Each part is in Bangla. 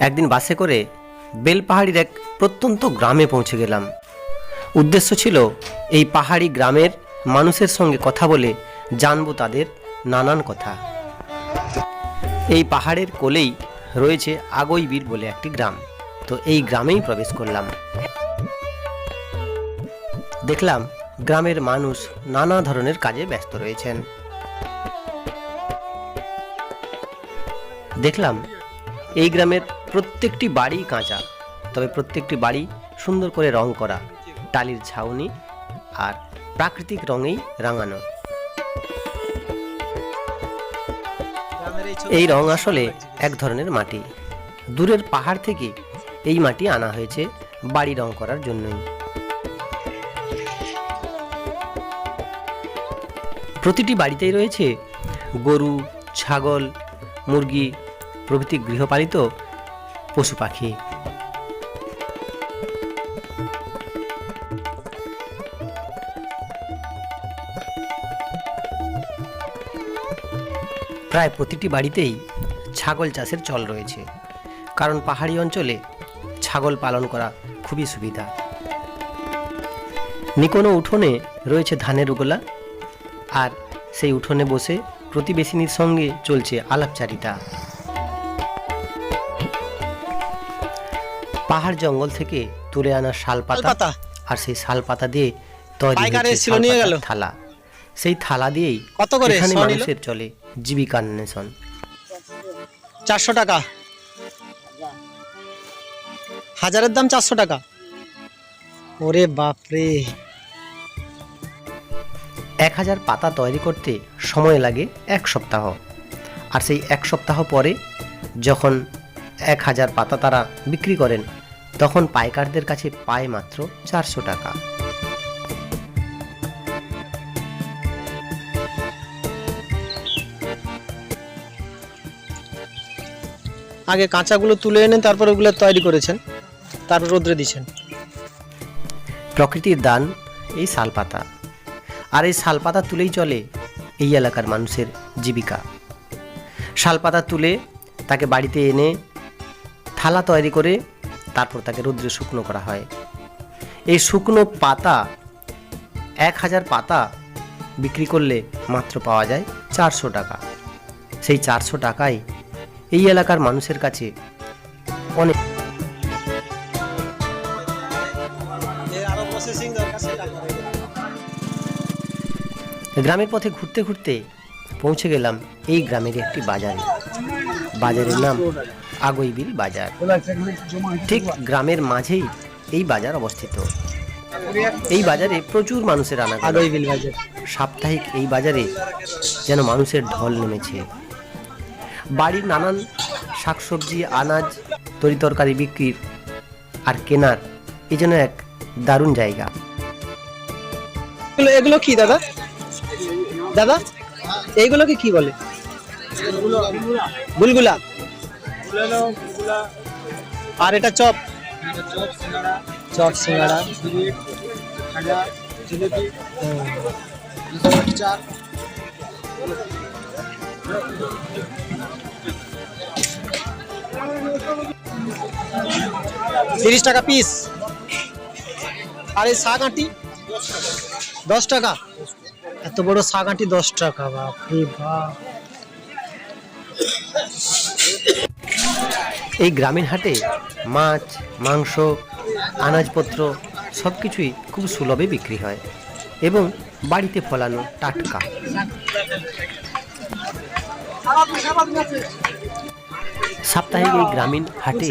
একদিন বাসে করে বেলপাহাড়ির এক প্রত্যন্ত গ্রামে পৌঁছে গেলাম। উদ্দেশ্য ছিল এই পাহাড়ি গ্রামের মানুষের সঙ্গে কথা বলে জানব তাদের নানান কথা। এই পাহাড়ের কোলেই রয়েছে আগৈবীর বলে একটি গ্রাম। তো এই গ্রামেই প্রবেশ করলাম। দেখলাম গ্রামের মানুষ নানা ধরনের কাজে ব্যস্ত রয়েছেন। দেখলাম এই গ্রামের প্রত্যেকটি বাড়ি কাঁচা, তবে প্রত্যেকটি বাড়ি সুন্দর করে রং করা, টালির ছাউনি আর প্রাকৃতিক রঙেই রাঙানো। এই রং আসলে এক ধরনের মাটি। দূরের পাহাড় থেকে এই মাটি আনা হয়েছে বাড়ি রং করার জন্যই। প্রতিটি বাড়িতেই রয়েছে গরু, ছাগল, মুরগি প্রভৃতি গৃহপালিত পশু পাখি। প্রায় প্রতিটি বাড়িতেই ছাগল চাষের চল রয়েছে। কারণ পাহাড়ি অঞ্চলে ছাগল পালন করা খুবই সুবিধা। নিকোনো উঠোনে রয়েছে ধানের উগোলা, আর সেই উঠোনে বসে প্রতিবেশিনীর সঙ্গে চলছে আলাপচারিতা। পাহাড় জঙ্গল থেকে তুলে আনা শাল পাতা আর সেই শাল পাতা দিয়ে তৈরি হয়েছে। থালা। সেই থালা দিয়েই কত করে? এখানে মানুষের চলে জীবিকা অন্বেষণ চারশো টাকা। হাজারের দাম চারশো টাকা। ওরে বাপরে। এক হাজার পাতা তৈরি করতে সময় লাগে এক সপ্তাহ। আর সেই এক সপ্তাহ পরে যখন এক হাজার পাতা তারা বিক্রি করেন তখন পাইকারদের কাছে পায় মাত্র চারশো টাকা। আগে কাঁচাগুলো তুলে এনে তারপর ওগুলো তৈরি করেছেন তারপর রোদ্রে দিচ্ছেন। প্রকৃতির দান এই শালপাতা। আর এই শালপাতা তুলেই চলে এই এলাকার মানুষের জীবিকা। শালপাতা তুলে তাকে বাড়িতে এনে থালা তৈরি করে তারপর তাকে রৌদ্রে শুকনো করা হয়। এই শুকনো পাতা, এক হাজার পাতা বিক্রি করলে মাত্র পাওয়া যায় চারশো টাকা। সেই চারশো টাকায় এই এলাকার মানুষের কাছে অনেক গ্রামের পথে ঘুরতে ঘুরতে পৌঁছে গেলাম এই গ্রামের একটি বাজারে। বাজারের নাম আগৈবিল বাজার। ঠিক গ্রামের মাঝেই এই বাজার অবস্থিত। এই বাজারে প্রচুর মানুষের আনা আলোই বিল বাজার। সাপ্তাহিক এই বাজারে যেন মানুষের ঢল নেমেছে। বাড়ির নানান শাকসবজি আনাজ তরি তরকারি বিক্রির আর কেনার এই যেন এক দারুণ জায়গা। এগুলো এগুলো কি দাদা? দাদা এইগুলোকে কি বলে? বুলগুলা। আর এটা চপ। চপ সিঙ্গাড়া তিরিশ টাকা পিস আর এই শাক আঁটি? দশ টাকা। এত বড় শাক আঁটি দশ টাকা বাপরে বাপ। এই গ্রামীণ হাটে মাছ মাংস আনাজপত্র সব কিছুই খুব সুলভে বিক্রি হয় এবং বাড়িতে ফলানো টাটকা। সাপ্তাহিক এই গ্রামীণ হাটে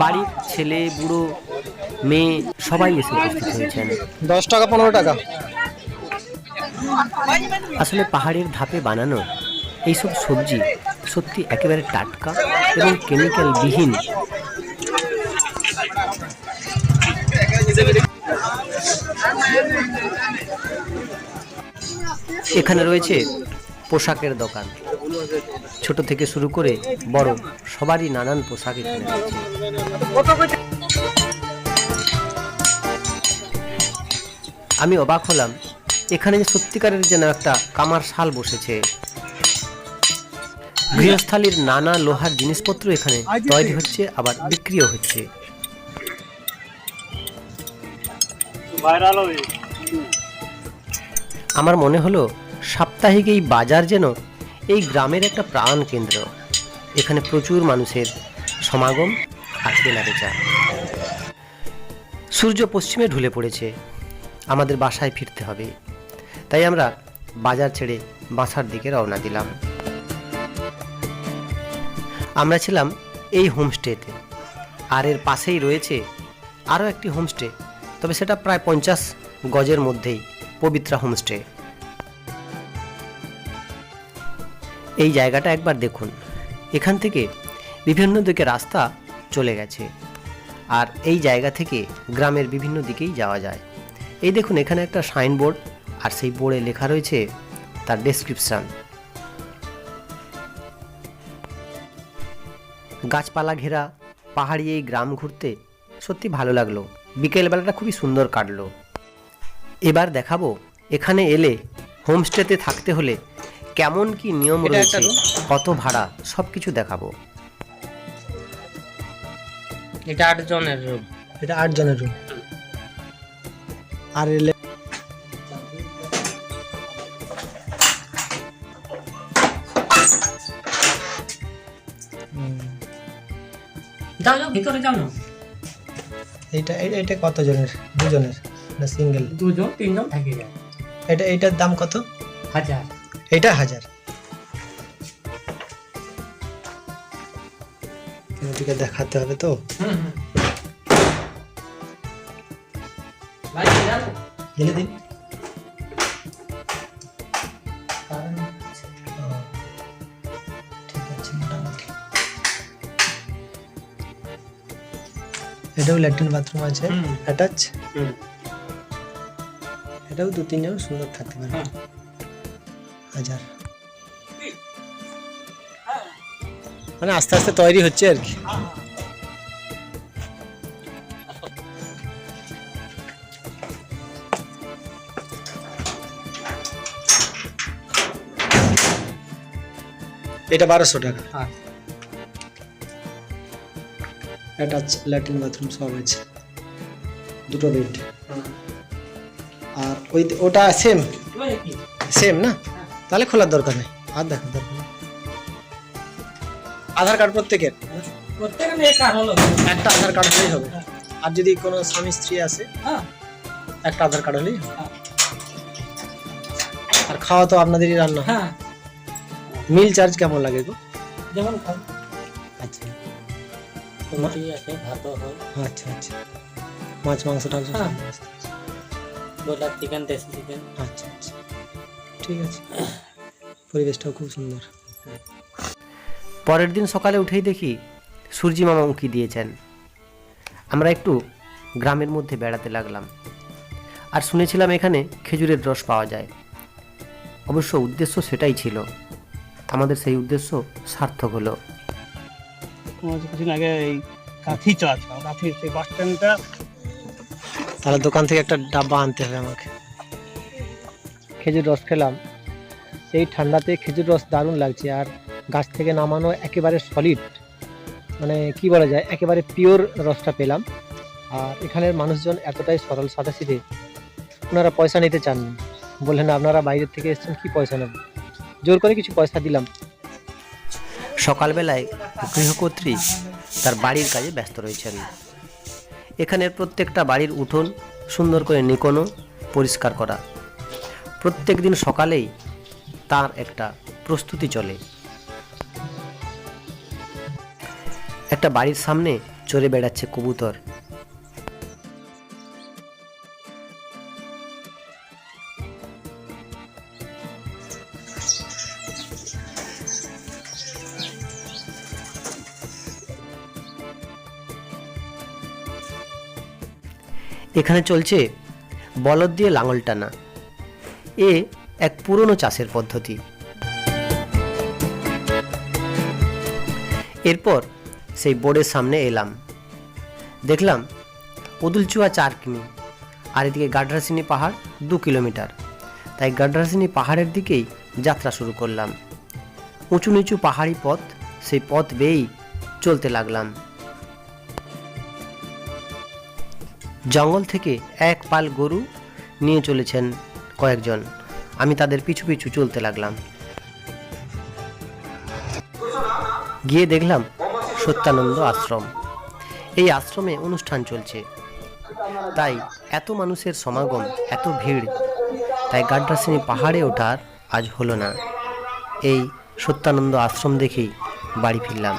বাড়ির ছেলে বুড়ো মেয়ে সবাই এসে উপস্থিত হয়েছেন। দশ টাকা পনেরো টাকা। আসলে পাহাড়ের ধাপে বানানো এইসব সবজি সত্যি একেবারে টাটকা এবং কেমিক্যাল বিহীন এখানে রয়েছে পোশাকের দোকান। ছোট থেকে শুরু করে বড়, সবারই নানান পোশাক এখানে আমি অবাক হলাম, এখানে যে সত্যিকারের যেন একটা কামার শাল বসেছে। গৃহস্থালির নানা লোহার জিনিসপত্র এখানে তৈরি হচ্ছে, আবার বিক্রিও হচ্ছে। আমার মনে হলো, সাপ্তাহিক এই বাজার যেন এই গ্রামের একটা প্রাণ কেন্দ্র এখানে প্রচুর মানুষের সমাগম আর কেনা বেচা সূর্য পশ্চিমে ঢুলে পড়েছে, আমাদের বাসায় ফিরতে হবে। তাই আমরা বাজার ছেড়ে বাসার দিকে রওনা দিলাম। আমরা ছিলাম এই হোমস্টেতে। আর এর পাশেই রয়েছে আরও একটি হোমস্টে, তবে সেটা প্রায় পঞ্চাশ গজের মধ্যেই পবিত্রা হোমস্টে। এই জায়গাটা একবার দেখুন। এখান থেকে বিভিন্ন দিকে রাস্তা চলে গেছে। আর এই জায়গা থেকে গ্রামের বিভিন্ন দিকেই যাওয়া যায়। এই দেখুন, এখানে একটা সাইনবোর্ড, আর সেই বোর্ডে লেখা রয়েছে তার ডেসক্রিপশান। গাছপালা ঘেরা পাহাড়ি এই গ্রাম ঘুরতে সত্যি ভালো লাগল। বিকেলবেলাটা খুবই সুন্দর কাটলো। এবার দেখাবো এখানে এলে হোমস্টেতে থাকতে হলে কেমন কি নিয়ম রয়েছে কত ভাড়া সব কিছু দেখাবো। এটা আট জনের রুম এটা আট জনের রুম আর এলে যাও যাও ভিতরে যাও না। এইটা এই- এইটা কত জনের দুজনের না সিঙ্গেল দুজন তিনজন থেকে যায়। এটা এইটার দাম কত? হাজার। এটা হাজার। ওদিকে দেখাতে হবে তো। হুম হুম। ভাই দিন। এটাও ল্যাট্রিন বাথরুম আছে। অ্যাটাচ এটাও দু তিনজন সুন্দর থাকতে পারে। হাজার। মানে আস্তে আস্তে তৈরি হচ্ছে আর কি। এটা বারোশো টাকা। হ্যাঁ। অ্যাটাচ ল্যাট্রিন বাথরুম সব আছে। দুটো বেড আর ওই ওটা সেম সেম না? তাহলে খোলার দরকার নেই। আর দেখার দরকার নেই। আধার কার্ড প্রত্যেকের? একটা আধার কার্ড হলেই হবে। আর যদি কোনো স্বামী স্ত্রী আছে হ্যাঁ একটা আধার কার্ড হলেই হ্যাঁ। আর খাওয়া তো আপনাদেরই রান্না। হ্যাঁ। মিল চার্জ কেমন লাগে গো? যেমন রুটি আছে ভাতও হয়। আচ্ছা আচ্ছা। মাছ মাংস টাংস হ্যাঁ। ব্রয়লার চিকেন দেশি চিকেন আচ্ছা আচ্ছা। ঠিক আছে। পরিবেশটাও খুব সুন্দর। পরের দিন সকালে উঠেই দেখি সূর্যি মামা উঁকি দিয়েছেন। আমরা একটু গ্রামের মধ্যে বেড়াতে লাগলাম। আর শুনেছিলাম এখানে খেজুরের রস পাওয়া যায়। অবশ্য উদ্দেশ্য সেটাই ছিল। আমাদের সেই উদ্দেশ্য সার্থক হলো। কিছুদিন আগে এই কাঁথি চা ছিল, কাঁথি, সেই বাস স্ট্যান্ডটা। তাহলে দোকান থেকে একটা ডাব্বা আনতে হবে আমাকে। খেজুর রস খেলাম। এই ঠান্ডাতে খেজুর রস দারুণ লাগছে আর গাছ থেকে নামানো একেবারে সলিড মানে কি বলা যায়, একেবারে পিওর রসটা পেলাম। আর এখানের মানুষজন এতটাই সরল সাদাসিধে, ওনারা পয়সা নিতে চাননি। বললেন, আপনারা বাইরের থেকে এসেছেন, কি পয়সা নেব জোর করে কিছু পয়সা দিলাম। সকালবেলায় গৃহকর্ত্রী তার বাড়ির কাজে ব্যস্ত রয়েছেন। এখানের প্রত্যেকটা বাড়ির উঠোন সুন্দর করে নিকোনো, পরিষ্কার করা। প্রত্যেক দিন সকালেই তার একটা প্রস্তুতি চলে। একটা বাড়ির সামনে চড়ে বেড়াচ্ছে কবুতর। এখানে চলছে বলদ দিয়ে লাঙল টানা। এ এক পুরনো চাষের পদ্ধতি। এরপর সেই বোর্ডের সামনে এলাম। দেখলাম উদুলচুয়া চার কিমি, আর এদিকে গাডরাসিনী পাহাড় দু কিলোমিটার। তাই গাডরাসিনী পাহাড়ের দিকেই যাত্রা শুরু করলাম। উঁচু নিচু পাহাড়ি পথ, সেই পথ বেয়েই চলতে লাগলাম। জঙ্গল থেকে এক পাল গরু নিয়ে চলেছেন কয়েকজন। আমি তাদের পিছু পিছু চলতে লাগলাম। গিয়ে দেখলাম সত্যানন্দ আশ্রম। এই আশ্রমে অনুষ্ঠান চলছে। তাই এত মানুষের সমাগম, এত ভিড়, তাই গাড্রাসিনী পাহাড়ে ওঠার আজ হলো না। এই সত্যানন্দ আশ্রম দেখেই বাড়ি ফিরলাম।